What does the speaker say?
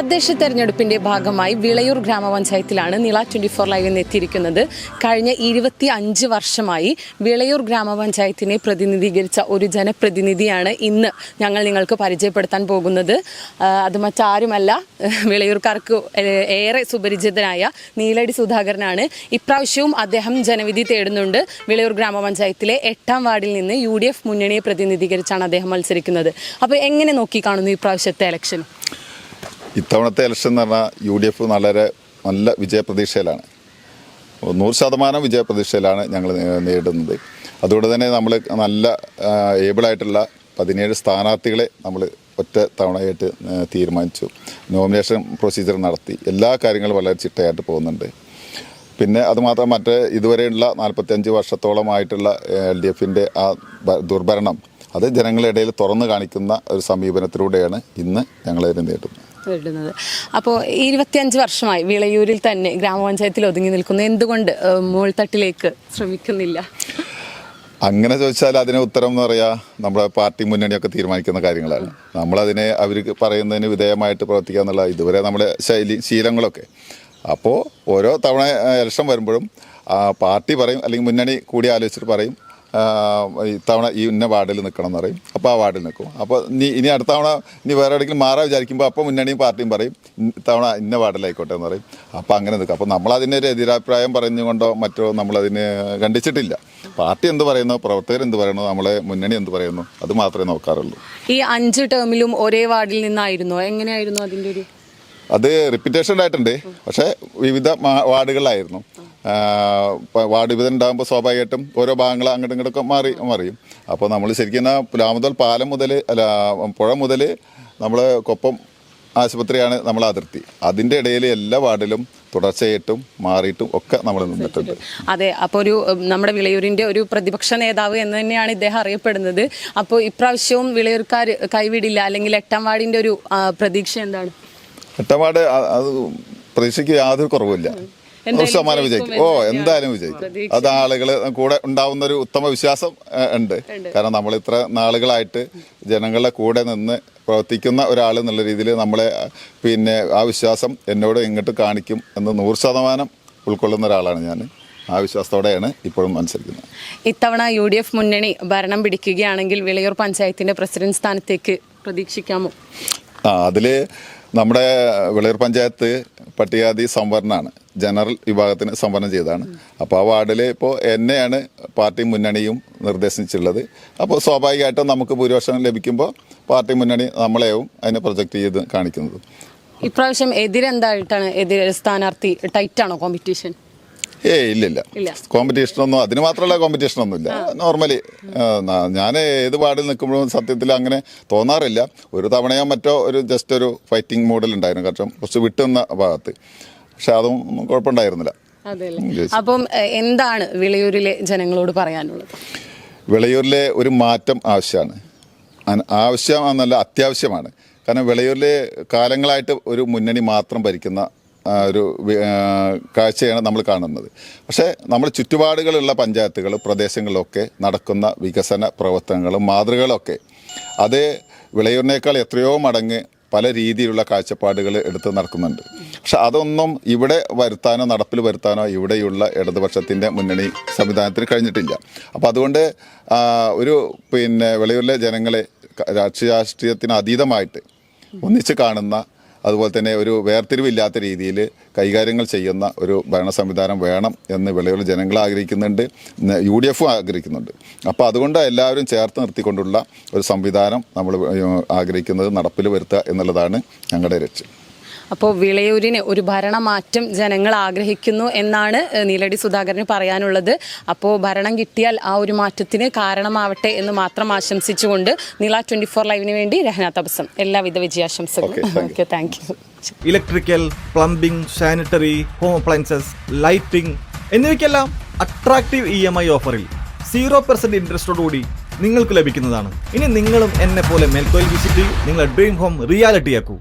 തദ്ദേശ തെരഞ്ഞെടുപ്പിന്റെ ഭാഗമായി വിളയൂർ ഗ്രാമപഞ്ചായത്തിലാണ് നിള ട്വന്റി ഫോർ ലൈവ് എത്തിയിരിക്കുന്നത്. കഴിഞ്ഞ ഇരുപത്തി അഞ്ച് വർഷമായി വിളയൂർ ഗ്രാമപഞ്ചായത്തിനെ പ്രതിനിധീകരിച്ച ഒരു ജനപ്രതിനിധിയാണ് ഇന്ന് ഞങ്ങൾ നിങ്ങൾക്ക് പരിചയപ്പെടുത്താൻ പോകുന്നത്. അത് മറ്റാരുമല്ല വിളയൂർക്കാർക്ക് ഏറെ സുപരിചിതനായ നീലടി സുധാകരനാണ്. ഇപ്രാവശ്യവും അദ്ദേഹം ജനവിധി തേടുന്നുണ്ട്. വിളയൂർ ഗ്രാമപഞ്ചായത്തിലെ എട്ടാം വാർഡിൽ നിന്ന് യു മുന്നണിയെ പ്രതിനിധീകരിച്ചാണ് അദ്ദേഹം മത്സരിക്കുന്നത്. അപ്പോൾ എങ്ങനെ നോക്കി കാണുന്നു ഇപ്രാവശ്യത്തെ ഇലക്ഷൻ ഇത്തവണത്തെ ഇലക്ഷൻ എന്ന് പറഞ്ഞാൽ യു ഡി എഫ് വളരെ നല്ല വിജയപ്രതീക്ഷയിലാണ്. നൂറ് ശതമാനം വിജയപ്രതീക്ഷയിലാണ് ഞങ്ങൾ നേടുന്നത് അതുകൊണ്ട് തന്നെ നമ്മൾ നല്ല ഏബിളായിട്ടുള്ള പതിനേഴ് സ്ഥാനാർത്ഥികളെ നമ്മൾ ഒറ്റ തവണയായിട്ട് തീരുമാനിച്ചു. നോമിനേഷൻ പ്രൊസീജിയർ നടത്തി. എല്ലാ കാര്യങ്ങളും വളരെ ചിട്ടയായിട്ട് പോകുന്നുണ്ട്. പിന്നെ അതുമാത്രം മറ്റേ ഇതുവരെയുള്ള നാൽപ്പത്തഞ്ച് വർഷത്തോളമായിട്ടുള്ള എൽ ഡി എഫിന്റെ ആ ദുർഭരണം അത് ജനങ്ങളുടെ ഇടയിൽ തുറന്നു കാണിക്കുന്ന ഒരു സമീപനത്തിലൂടെയാണ് ഇന്ന് ഞങ്ങളതിനെ നേടുന്നത് വരുന്നത് അപ്പോൾ ഇരുപത്തിയഞ്ച് വർഷമായി വിളയൂരിൽ തന്നെ ഗ്രാമപഞ്ചായത്തിൽ ഒതുങ്ങി നിൽക്കുന്നു. എന്തുകൊണ്ട് മുകൾത്തട്ടിലേക്ക് ശ്രമിക്കുന്നില്ല? അങ്ങനെ ചോദിച്ചാൽ അതിന് ഉത്തരം എന്ന് പറയാ നമ്മുടെ പാർട്ടി മുന്നണിയൊക്കെ തീരുമാനിക്കുന്ന കാര്യങ്ങളാണ്. നമ്മളതിനെ അവർ പറയുന്നതിന് വിധേയമായിട്ട് പ്രവർത്തിക്കുക എന്നുള്ള ഇതുവരെ നമ്മുടെ ശൈലി ശീലങ്ങളൊക്കെ. അപ്പോൾ ഓരോ തവണ ഇലക്ഷൻ വരുമ്പോഴും പാർട്ടി പറയും അല്ലെങ്കിൽ മുന്നണി കൂടി ആലോചിച്ചിട്ട് പറയും ഇത്തവണ ഈ ഇന്ന വാർഡിൽ നിൽക്കണം എന്ന് പറയും. അപ്പോൾ ആ വാർഡിൽ നിൽക്കും. അപ്പോൾ നീ ഇനി അടുത്ത തവണ ഇനി വേറെ എവിടെയെങ്കിലും മാറാൻ വിചാരിക്കുമ്പോൾ അപ്പോൾ മുന്നണിയും പാർട്ടിയും പറയും തവണ ഇത്തവണ ഇന്ന വാർഡിലായിക്കോട്ടെ എന്ന് പറയും. അപ്പോൾ അങ്ങനെ നിൽക്കും. അപ്പോൾ നമ്മൾ ഒരു എതിരഭിപ്രായം പറഞ്ഞുകൊണ്ടോ മറ്റോ നമ്മളതിന് ഖണ്ഡിച്ചിട്ടില്ല. പാർട്ടി എന്ത് പറയുന്നു പ്രവർത്തകർ എന്ത് പറയുന്നു നമ്മളെ മുന്നണി എന്ത് പറയുന്നു അത് മാത്രമേ നോക്കാറുള്ളൂ. ഈ അഞ്ച് ടേമിലും ഒരേ വാർഡിൽ നിന്നായിരുന്നു? എങ്ങനെയായിരുന്നു അതിന്റെ ഒരു അത് റിപ്പീറ്റേഷൻ ആയിട്ടുണ്ട് പക്ഷേ വിവിധ വാർഡുകളിലായിരുന്നു. വാർഡ് വിഭജനം ഉണ്ടാകുമ്പോൾ സ്വാഭാവികമായിട്ടും ഓരോ ഭാഗങ്ങൾ അങ്ങോട്ടും ഇങ്ങോട്ടൊക്കെ മാറി മറിയും. അപ്പോൾ നമ്മൾ ശരിക്കും പുലാമുതൽ പാലം മുതൽ അല്ല പുഴ മുതൽ നമ്മൾ കൊപ്പം ആശുപത്രിയാണ് നമ്മൾ അതിർത്തി. അതിന്റെ ഇടയിൽ എല്ലാ വാർഡിലും തുടർച്ചയായിട്ടും മാറിയിട്ടും ഒക്കെ നമ്മൾ നിന്നിട്ടുണ്ട്. അതെ അപ്പോൾ ഒരു നമ്മുടെ വിളയൂരിന്റെ ഒരു പ്രതിപക്ഷ നേതാവ് എന്ന് തന്നെയാണ് ഇദ്ദേഹം അറിയപ്പെടുന്നത്. അപ്പോൾ ഇപ്രാവശ്യവും വിളയൂർക്കാർ കൈവിടില്ല അല്ലെങ്കിൽ എട്ടാം വാർഡിന്റെ ഒരു പ്രതീക്ഷ എന്താണ്? എട്ടാം വാർഡ് അത് പ്രതീക്ഷയ്ക്ക് യാതൊരു കുറവുമില്ല. ശതമാനം വിജയിക്കും. ഓ എന്തായാലും വിജയിക്കും. അത് ആളുകൾ കൂടെ ഉണ്ടാവുന്ന ഒരു ഉത്തമ വിശ്വാസം ഉണ്ട്. കാരണം നമ്മൾ ഇത്ര നാളുകളായിട്ട് ജനങ്ങളുടെ കൂടെ നിന്ന് പ്രവർത്തിക്കുന്ന ഒരാൾ എന്നുള്ള രീതിയിൽ നമ്മളെ പിന്നെ ആ വിശ്വാസം എന്നോട് ഇങ്ങോട്ട് കാണിക്കും എന്ന് നൂറ് ശതമാനം ഉൾക്കൊള്ളുന്ന ഒരാളാണ് ഞാൻ. ആ വിശ്വാസത്തോടെയാണ് ഇപ്പോഴും മത്സരിക്കുന്നത്. ഇത്തവണ യു ഡി എഫ് മുന്നണി ഭരണം പിടിക്കുകയാണെങ്കിൽ വിളയൂർ പഞ്ചായത്തിന്റെ പ്രസിഡന്റ് സ്ഥാനത്തേക്ക് പ്രതീക്ഷിക്കാമോ? ആ അതിൽ നമ്മുടെ വിളയൂർ പഞ്ചായത്ത് പട്ടികാതി സംവരണമാണ് ജനറൽ വിഭാഗത്തിന് സംവരണം ചെയ്തതാണ്. അപ്പോൾ ആ വാർഡിൽ ഇപ്പോൾ എന്നെയാണ് പാർട്ടി മുന്നണിയും നിർദ്ദേശിച്ചിട്ടുള്ളത്. അപ്പോൾ സ്വാഭാവികമായിട്ടും നമുക്ക് ഭൂരിപക്ഷം ലഭിക്കുമ്പോൾ പാർട്ടി മുന്നണി നമ്മളെയും അതിനെ പ്രൊജക്റ്റ് ചെയ്ത് കാണിക്കുന്നത്. ഇപ്രാവശ്യം എതിരെന്തായിട്ടാണ് എതിരെ സ്ഥാനാർത്ഥി ടൈറ്റാണോ കോമ്പറ്റീഷൻ? ഏയ് ഇല്ലില്ല. ഇല്ല. കോമ്പറ്റീഷൻ ഒന്നും അതിന് മാത്രമല്ല കോമ്പറ്റീഷൻ ഒന്നുമില്ല. നോർമലി ഞാൻ ഏത് പാടിൽ നിൽക്കുമ്പോഴും സത്യത്തിൽ അങ്ങനെ തോന്നാറില്ല. ഒരു തവണയോ മറ്റോ ഒരു ജസ്റ്റ് ഒരു ഫൈറ്റിംഗ് മോഡൽ ഉണ്ടായിരുന്നു. കാരണം കുറച്ച് വിട്ടുന്ന ഭാഗത്ത്. പക്ഷെ അതും കുഴപ്പമുണ്ടായിരുന്നില്ല. അപ്പം എന്താണ് വിളയൂരിലെ ജനങ്ങളോട് പറയാനുള്ളത്? വിളയൂരിലെ ഒരു മാറ്റം ആവശ്യമാണ്. ആവശ്യമാണെന്നല്ല ആവശ്യം എന്നല്ല അത്യാവശ്യമാണ്. കാരണം വിളയൂരിലെ കാലങ്ങളായിട്ട് ഒരു മുന്നണി മാത്രം ഭരിക്കുന്ന ഒരു കാഴ്ചയാണ് നമ്മൾ കാണുന്നത്. പക്ഷേ നമ്മൾ ചുറ്റുപാടുകളുള്ള പഞ്ചായത്തുകൾ പ്രദേശങ്ങളിലൊക്കെ നടക്കുന്ന വികസന പ്രവർത്തനങ്ങളും മാതൃകകളൊക്കെ അത് വിളയൂരിനേക്കാൾ എത്രയോ മടങ്ങ് പല രീതിയിലുള്ള കാഴ്ചപ്പാടുകൾ എടുത്ത് നടക്കുന്നുണ്ട്. പക്ഷെ അതൊന്നും ഇവിടെ വരുത്താനോ നടപ്പിൽ വരുത്താനോ ഇവിടെയുള്ള ഇടതുപക്ഷത്തിന്റെ മുന്നണി സംവിധാനത്തിന് കഴിഞ്ഞിട്ടില്ല. അപ്പോൾ അതുകൊണ്ട് ഒരു പിന്നെ വിളയൂരിലെ ജനങ്ങളെ രാഷ്ട്രീയ രാഷ്ട്രീയത്തിന് അതീതമായിട്ട് ഒന്നിച്ച് കാണുന്ന അതുപോലെ തന്നെ ഒരു വേർതിരിവില്ലാത്ത രീതിയിൽ കൈകാര്യങ്ങൾ ചെയ്യുന്ന ഒരു ഭരണ സംവിധാനം വേണം എന്ന് വിളയുള്ള ജനങ്ങൾ ആഗ്രഹിക്കുന്നുണ്ട് യു ഡി എഫും ആഗ്രഹിക്കുന്നുണ്ട്. അപ്പോൾ അതുകൊണ്ട് എല്ലാവരും ചേർത്ത് നിർത്തിക്കൊണ്ടുള്ള ഒരു സംവിധാനം നമ്മൾ ആഗ്രഹിക്കുന്നത് നടപ്പിൽ വരുത്തുക എന്നുള്ളതാണ് ഞങ്ങളുടെ ലക്ഷ്യം. അപ്പോൾ വിളയൂരിന് ഒരു ഭരണമാറ്റം ജനങ്ങൾ ആഗ്രഹിക്കുന്നു എന്നാണ് നീലടി സുധാകരന് പറയാനുള്ളത്. അപ്പോൾ ഭരണം കിട്ടിയാൽ ആ ഒരു മാറ്റത്തിന് കാരണമാവട്ടെ എന്ന് മാത്രം ആശംസിച്ചുകൊണ്ട് നീള ട്വന്റി ഫോർ ലൈവിന് വേണ്ടി രഹന തപസം എല്ലാവിധ വിജയാശംസകളും. Okay thank you electrical plumbing sanitary home appliances lighting എന്നിവയ്ക്കെല്ലാം attractive E M I ഓഫറിൽ സീറോ പെർസെന്റ് ഇൻട്രസ്റ്റോടുകൂടി നിങ്ങൾക്ക് ലഭിക്കുന്നതാണ്. ഇനി നിങ്ങളും എന്നെ പോലെ മേൽക്കോയിൽ വിസിറ്റ് ചെയ്യൂ. നിങ്ങളുടെ ഡ്രീം ഹോം റിയാലിറ്റിയാക്കൂ